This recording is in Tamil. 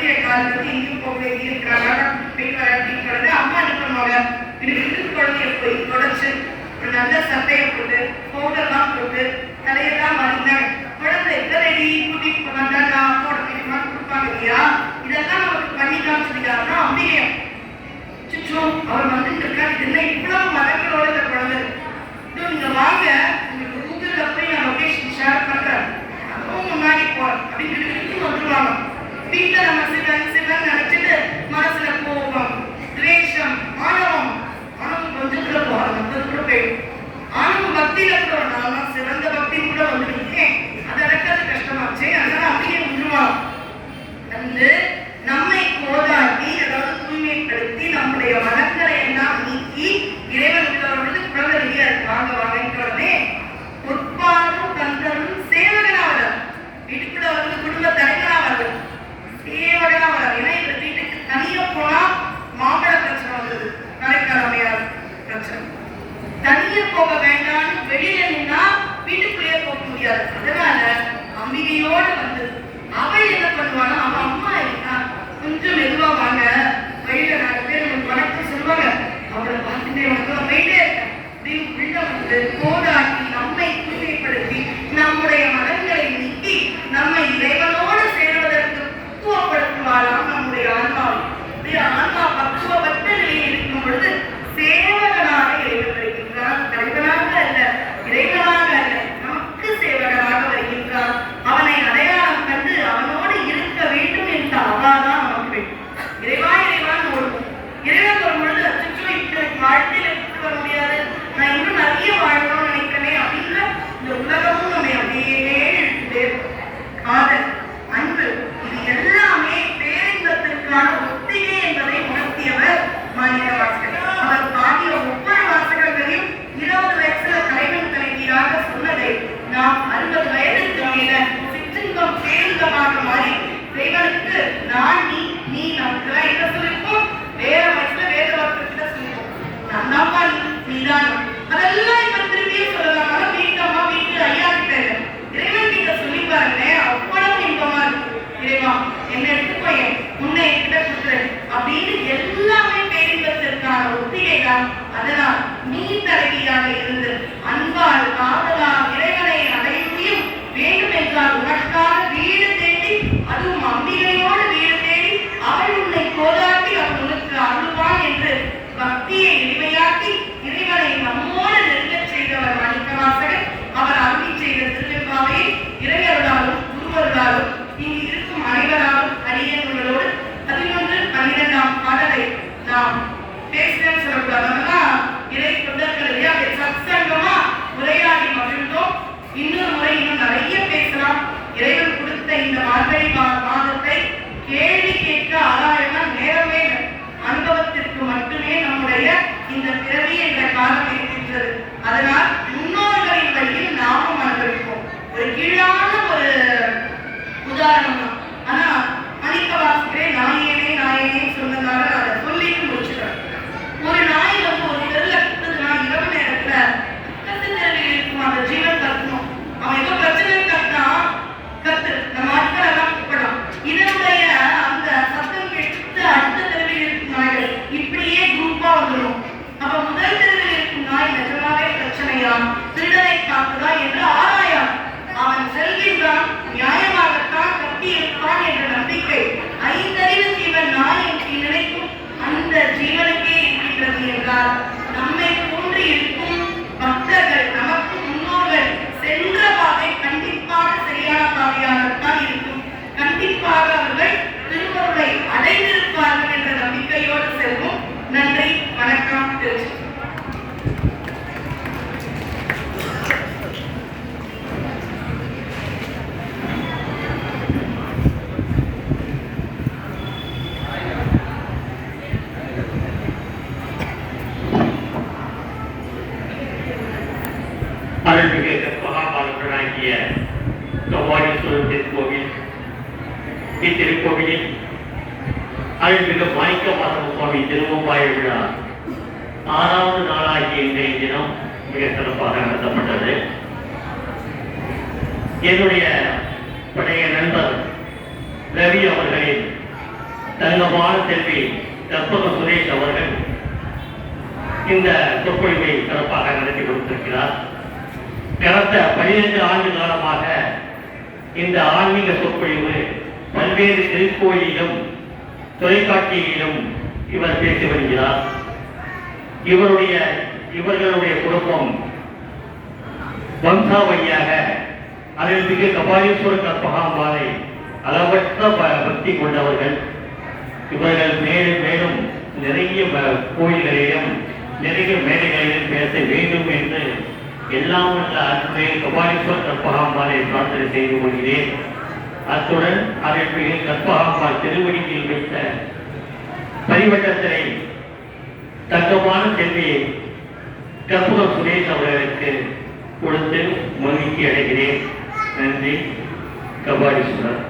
அவருடைய காலத்துக்கு இங்கும் போகவே வேண்டி இருக்கிறாங்க போயிட்டு வர அம்மா என்ன இருக்கு குழந்தைய போய் தொடச்சு ஒரு நல்ல சட்டையை போட்டு பவுடர்லாம் போட்டு தலையெல்லாம் மறிந்தாங்க குழந்தை ரெடி கூட்டிட்டு போனாங்க நான் போட தெரியுமா கொடுப்பாங்க இல்லையா? இதெல்லாம் நமக்கு பண்ணி காமிச்சிருக்காருன்னா அம்பிகையம் சுற்றோ அவர் வந்துட்டு இருக்காரு. இது என்ன இவ்வளவு மதங்களோட இந்த குழந்தை. இதோ நீங்க வாங்க. உங்களுக்கு கூகுள்ல போய் நான் லொகேஷன் ஷேர் பண்றேன். அதுவும் முன்னாடி போறேன். அப்படின்னு Então, Peter é தனியே போக வேண்டாம்னு வெளியில நின்னா வீட்டுக்குள்ளேயே போக முடியாது. அதனால அம்பிகையோட வந்து அவ என்ன பண்ணுவானா அவன் அம்மா இருக்கா கொஞ்சம் மெதுவா வாங்க. வழியில நாலு பேர் நமக்கு வணக்கம் சொல்லுவாங்க. அவளை பார்த்துட்டே வந்து போயிட்டே இருக்கேன் அப்படின்னு உள்ள வந்து போராட்டி நான் நீ நீ நமக்கு என்ன சொல்லியிருக்கோம் வேற வயசுல வேற வார்த்தை சொல்லியிருக்கோம். நான் தான்ப்பா நீ நீதான் அதெல்லாம் இவர் திரும்பியும் சொல்லலாம். ஆனா வீட்டு அம்மா வீட்டு ஐயா கிட்ட இறைவன் கிட்ட சொல்லி பாருங்களேன். அவ்வளவு இன்பமா இருக்கும் இறைவா என்ன எடுத்துக்கோ உன்னை என்கிட்ட கொடுத்துரு. அப்படின்னு எல்லாமே பேரின்பத்திற்கான ஒத்திகை தான் அதனால் நீ தலைவியாக இருந்து அன்பால் காதலாக இறைவன் கொடுத்த இந்த மார்கழி மாதத்தை கேள்வி கேட்க ஆராயமா நேரமே அனுபவத்திற்கு மட்டுமே நம்முடைய இந்த பிறவி என்ற காலம் இருக்கின்றது. அதனால் முன்னோர்களின் வழியில் நாமும் அனுபவிப்போம். ஒரு கீழான ஒரு உதாரணம் ஆனா மணிக்க வாசிக்கிறேன் நான் திருக்கோவில் இத்திருக்கோவிலில் அருள்மிகு மாணிக்க வாசக சுவாமி திருவம்பாய விழா. ஆறாவது நாளாகிய இன்றைய தினம் மிக சிறப்பாக நடத்தப்பட்டது. என்னுடைய பழைய நண்பர் ரவி அவர்களின் தங்கமான செல்வி கற்பக சுரேஷ் அவர்கள் இந்த சொற்பொழிவை சிறப்பாக நடத்தி கொடுத்திருக்கிறார். கடந்த பதினைந்து ஆண்டு காலமாக இந்த ஆன்மீக சொற்பொழிவு பல்வேறு திருக்கோயிலும் தொலைக்காட்சியிலும் இவர் பேசி வருகிறார். இவருடைய இவர்களுடைய குடும்பம் வம்சாவழியாக அருள்மிகு கபாலீஸ்வர கற்பகாம்பாலை அளவற்ற பக்தி கொண்டவர்கள். இவர்கள் மேலும் மேலும் நிறைய கோயில்களிலும் நிறைய மேடைகளிலும் பேச எல்லாம் உள்ள அன்புடைய கபாலீஸ்வர கற்பகாம்பாலை பிரார்த்தனை செய்து கொள்கிறேன். அத்துடன் அருள்மிகு கற்பகாம்பால் திருவடியில் வைத்த பரிவட்டத்தினை தங்கமான செல்வியை கற்பக சுரேஷ் அவர்களுக்கு கொடுத்து மகிழ்ச்சி அடைகிறேன். நன்றி. கபாலீஸ்வரர்